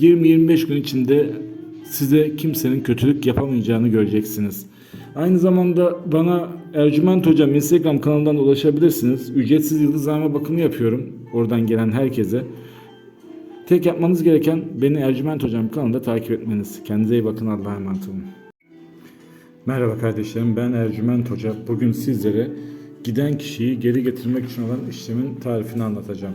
20-25 gün içinde size kimsenin kötülük yapamayacağını göreceksiniz. Aynı zamanda bana Ercüment Hocam Instagram kanalından ulaşabilirsiniz. Ücretsiz yıldızlama bakımı yapıyorum. Oradan gelen herkese. Tek yapmanız gereken beni Ercüment Hocam kanalında takip etmeniz. Kendinize iyi bakın. Allah'a emanet olun. Merhaba kardeşlerim. Ben Ercüment Hoca. Bugün sizlere giden kişiyi geri getirmek için olan işlemin tarifini anlatacağım.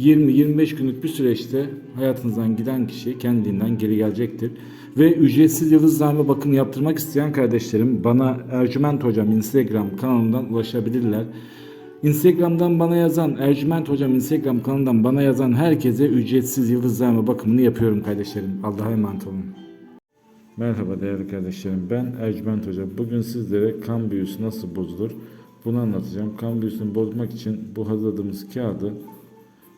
20-25 günlük bir süreçte hayatınızdan giden kişi kendiliğinden geri gelecektir. Ve ücretsiz yıldızlarla bakım yaptırmak isteyen kardeşlerim bana Ercüment Hocam Instagram kanalından ulaşabilirler. Instagram'dan bana yazan, Ercüment Hocam Instagram kanalından bana yazan herkese ücretsiz yıldızlarla bakımını yapıyorum kardeşlerim. Allah'a emanet olun. Merhaba değerli kardeşlerim. Ben Ercüment Hoca. Bugün sizlere kan büyüsü nasıl bozulur bunu anlatacağım. Kan büyüsünü bozmak için bu hazırladığımız kağıdı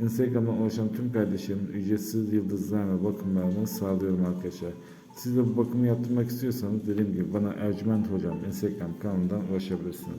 Instagram'dan ulaşan tüm kardeşlerim ücretsiz yıldızlama bakımlarını sağlıyorum arkadaşlar. Siz de bu bakımı yaptırmak istiyorsanız dediğim gibi bana Ercüment Hocam Instagram kanalından ulaşabilirsiniz.